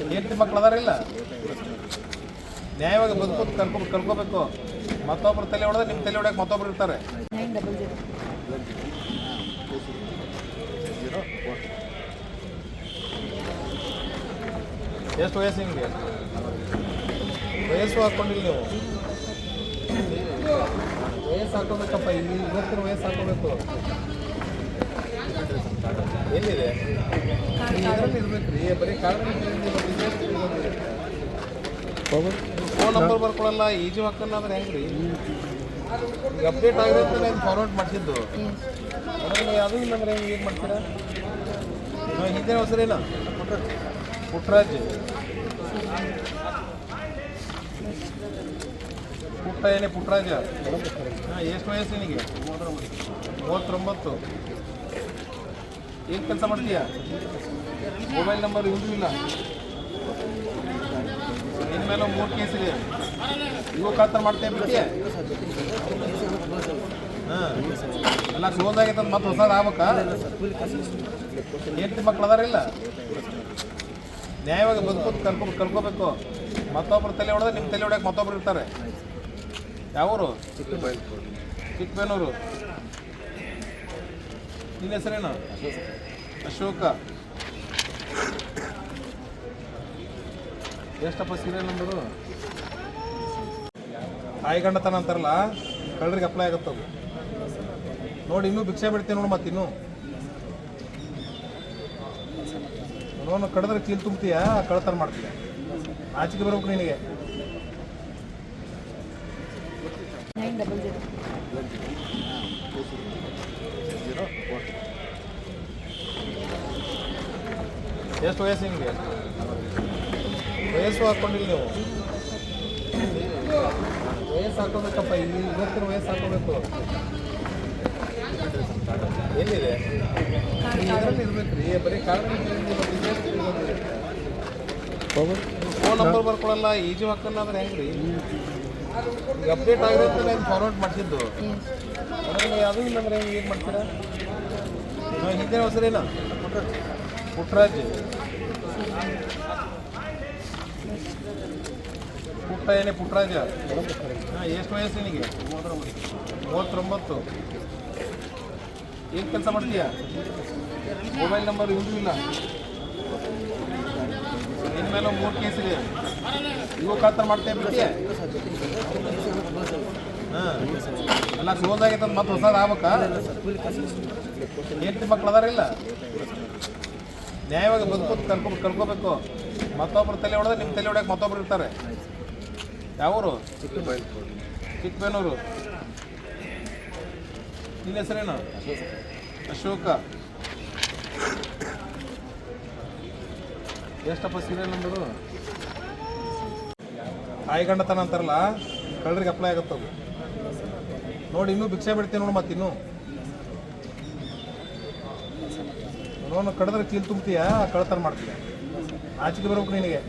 ಹೆಂಡತಿ ಮಕ್ಳು ಅದಾರಿಲ್ಲ. ನ್ಯಾಯವಾಗಿ ಬದುಕೋದು ಕಲ್ಕೊ ಕಲ್ಕೋಬೇಕು ಮತ್ತೊಬ್ರು ತಲೆ ಹೊಡೆದ್ರೆ ನಿಮ್ಮ ತಲೆ ಹೊಡೆಯಕ್ಕೆ ಮತ್ತೊಬ್ರು ಇರ್ತಾರೆ. ಎಷ್ಟು ವಯಸ್ಸು ನಿಮಗೆ? ವಯಸ್ಸು ಹಾಕ್ಕೊಂಡಿಲ್ಲ ನೀವು. ವಯಸ್ಸು ಹಾಕೋಬೇಕಪ್ಪ ಇವತ್ತಿನ ವಯಸ್ಸು ಹಾಕೋಬೇಕು. ಎಲ್ಲಿದೆ? ಇದರಲ್ಲಿ ಇರ್ಬೇಕು ರೀ. ಬರೀ ಫೋನ್ ನಂಬರ್ ಬರ್ಕೊಳಲ್ಲ ಈಜು ಹಾಕಲ್ಲ ಅಂದ್ರೆ ಹೆಂಗ್ರಿ ಈಗ ಅಪ್ಡೇಟ್ ಆಗಿರುತ್ತೆ ನಾನು ಫಾರ್ವರ್ಡ್ ಮಾಡಿಸಿದ್ದು. ಅದ್ರಲ್ಲಿ ಅದು ಇಲ್ಲಂದ್ರೆ ಹೆಂಗೆ ಏನು ಮಾಡ್ತೀರಾ? ಹಿಂದಿನ ಹೆಸರೇನು ಪುಟ್ರಾಜ್. ಪುಟ್ಟ ಏನೇ ಪುಟ್ರಾಜ? ಹಾಂ ಎಷ್ಟು ವಯಸ್ಸು ನಿನಗೆ? ಮೂವತ್ತೊಂಬತ್ತು. ಏನು ಕೆಲಸ ಮಾಡ್ತೀಯಾ? ಮೊಬೈಲ್ ನಂಬರ್ ಇಲ್ಲೂ ಇಲ್ಲ. ನಿನ್ನ ಮೇಲೆ ಮೂರು ಕೇಸ್ ಇದೆ. ಇವು ಖಾತರ ಮಾಡ್ತೇ ಬಿಡ್ತೀಯ? ಹಾಂ. ಎಲ್ಲ ಕ್ಲೋಸ್ ಆಗೈತೆ ಅಂತ ಮತ್ತೆ ಹೊಸದು ಆಗ್ಬೇಕಾ? ಹೆಂಡತಿ ಮಕ್ಳು ಅದಾರಿಲ್ಲ ನ್ಯಾಯವಾಗಿ ಬದುಕೋದು ಕಲ್ಕೊ ಕಲ್ಕೋಬೇಕು ಮತ್ತೊಬ್ರು ತಲೆ ಹೊಡೆದ್ರೆ ನಿಮ್ಮ ತಲೆ ಹೊಡ್ಯಕ್ಕೆ ಮತ್ತೊಬ್ರು ಇರ್ತಾರೆ. ಯಾವೂರು? ಚಿಕ್ಕಬೇನೂರು ನಿನ್ನ ಹೆಸರೇನು? ಅಶೋಕ. ಎಷ್ಟಪ್ಪ ಸೀರಿಯಲ್ ನಂಬರು ತಾಯಿ ಗಂಡತನ ಅಂತಾರಲ್ಲ, ಕಳ್ಳರಿಗೆ ಅಪ್ಲೈ ಆಗತ್ತದು ನೋಡಿ, ಇನ್ನೂ ಭಿಕ್ಷೆ ಬಿಡ್ತೀನಿ ನೋಡು ಮತ್ತೆ ಇನ್ನು ನೋನು ಕಡಿದ್ರೆ ಚೀಲ್ ತುಂಬತೀಯ? ಕಳ್ತನ ಮಾಡ್ತೀಯ? ಆಚೆಗೆ ಬರ್ಬೇಕು ನಿನಗೆ. ನೈನ್ ಡಬಲ್ ಎಷ್ಟು ವಯಸ್ಸು ನಿಮಗೆ? ವಯಸ್ಸು ಹಾಕ್ಕೊಂಡಿಲ್ಲ ನೀವು. ವಯಸ್ಸು ಹಾಕೋಬೇಕಪ್ಪ ಇಲ್ಲಿ ಇವತ್ತಿನ ವಯಸ್ಸು ಹಾಕೋಬೇಕು. ಎಲ್ಲಿದೆ? ಇದರಲ್ಲಿ ಇರ್ಬೇಕು ರೀ ಬರೀ ಫೋನ್ ನಂಬರ್ ಬರ್ಕೊಳಲ್ಲ ಈಜು ಹಾಕಲ್ಲ ಅಂದ್ರೆ ಹೆಂಗ್ರಿ? ಈಗ ಅಪ್ಡೇಟ್ ಆಗಿರುತ್ತೆ ನಾನು ಫಾರ್ವರ್ಡ್ ಮಾಡ್ತಿದ್ದು ಅದ್ರಲ್ಲಿ ಅದು ಇಲ್ಲಂದ್ರೆ ಹೆಂಗೆ ಏನು ಮಾಡ್ತೀರಾ? ಹಿಂದಿನ ಹೆಸರೇನು ಪುಟ್ರಾಜ್. ಪುಟ್ಟ ಏನೇ ಪುಟ್ರಾಜ? ಹಾಂ, ಎಷ್ಟು ವಯಸ್ಸು ನಿನಗೆ? ಮೂವತ್ತೊಂಬತ್ತು. ಏನು ಕೆಲಸ ಮಾಡ್ತೀಯಾ? ಮೊಬೈಲ್ ನಂಬರ್ ಇಲ್ಲೂ ಇಲ್ಲ ನಿನ್ನ ಮೇಲೆ ಮೂರು ಕೇಸ್ ಇದೆ. ಇವು ಮಾಡ್ತೇವೆ ಬಿಡ್ತೀಯ ಹಾಂ. ಎಲ್ಲ ಕ್ಲೋಸ್ ಆಗೈತೆ ಮತ್ತೆ ಹೊಸದು ಆಗ್ಬೇಕಾ? ಹೆಂಡತಿ ಮಕ್ಳು ಅದಾರಿಲ್ಲ ನ್ಯಾಯವಾಗಿ ಬದುಕೋದು ಕಲ್ಕೊ ಕಲ್ಕೋಬೇಕು ಮತ್ತೊಬ್ರು ತಲೆ ಹೊಡೆದ್ರೆ ನಿಮ್ಮ ತಲೆ ಹೊಡೆಯಕ್ಕೆ ಮತ್ತೊಬ್ರು ಇರ್ತಾರೆ. ಯಾವೂರು ಚಿಕ್ಕಬೇನೂರು. ನಿನ್ನ ಹೆಸರೇನು? ಅಶೋಕ. ಎಷ್ಟಪ್ಪ ಸೀರಿಯಲ್ ನಂಬರು ತಾಯಿ ಗಂಡತನ ಅಂತಾರಲ್ಲ, ಕಳ್ಳರಿಗೆ ಅಪ್ಲೈ ಆಗುತ್ತೆ ನೋಡಿ ಇನ್ನೂ ಭಿಕ್ಷೆ ಬಿಡ್ತೀನಿ ನೋಡಿ ಮತ್ತೆ ನೋನು ಕಡಿದ್ರೆ ಕೀಲ್ ತುಂಬ್ತೀಯ? ಕಳ್ತನ ಮಾಡ್ತೀಯ? ಆಚೆಗೆ ಬರ್ಬೇಕು ನಿನಗೆ.